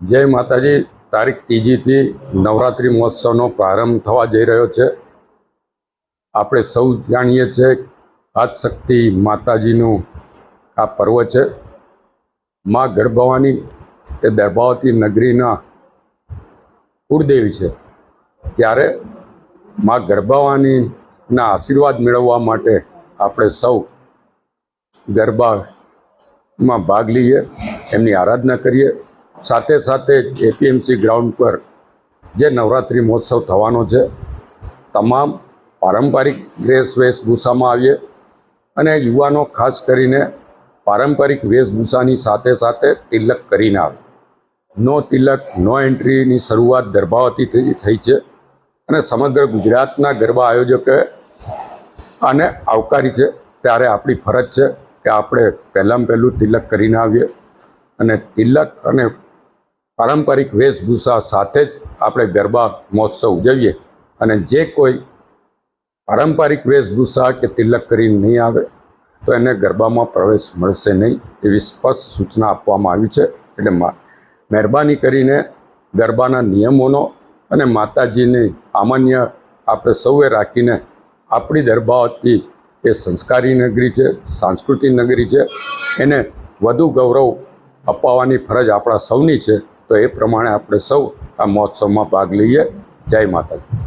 જય માતાજી. તારીખ ત્રીજીથી નવરાત્રિ મહોત્સવનો પ્રારંભ થવા જઈ રહ્યો છે. આપણે સૌ જાણીએ છીએ આદશક્તિ માતાજીનું આ પર્વ છે. મા ગર્ભવાની એ દર્ભાવતી નગરીના કુળદેવી છે. ત્યારે મા ગર્ભાવાનીના આશીર્વાદ મેળવવા માટે આપણે સૌ ગરબામાં ભાગ લઈએ, એમની આરાધના કરીએ. સાથે સાથે જ એપીએમસી ગ્રાઉન્ડ પર જે નવરાત્રિ મહોત્સવ થવાનો છે, તમામ પારંપરિક ડ્રેસ વેશભૂષામાં આવીએ અને યુવાનો ખાસ કરીને પારંપરિક વેશભૂષાની સાથે સાથે તિલક કરીને આવે. નો તિલક, નો એન્ટ્રીની શરૂઆત ગર્ભાવતીથી થઈ છે અને સમગ્ર ગુજરાતના ગરબા આયોજકે આને આવકારી છે. ત્યારે આપણી ફરજ છે કે આપણે પહેલાં પહેલું તિલક કરીને આવીએ અને તિલક અને પારંપરિક વેશભૂષા સાથે જ આપણે ગરબા મહોત્સવ ઉજવીએ અને જે કોઈ પારંપરિક વેશભૂષા કે તિલક કરીને નહીં આવે, તો એને ગરબામાં પ્રવેશ મળશે નહીં એવી સ્પષ્ટ સૂચના આપવામાં આવી છે. એટલે મહેરબાની કરીને ગરબાના નિયમોનો અને માતાજીની આમાન્ય આપણે સૌએ રાખીને આપણી દરબાવતી એ સંસ્કારી નગરી છે, સાંસ્કૃતિક નગરી છે, એને વધુ ગૌરવ અપાવવાની ફરજ આપણા સૌની છે. તો એ પ્રમાણે આપણે સૌ આ મહોત્સવમાં ભાગ લઈએ. જય માતાજી.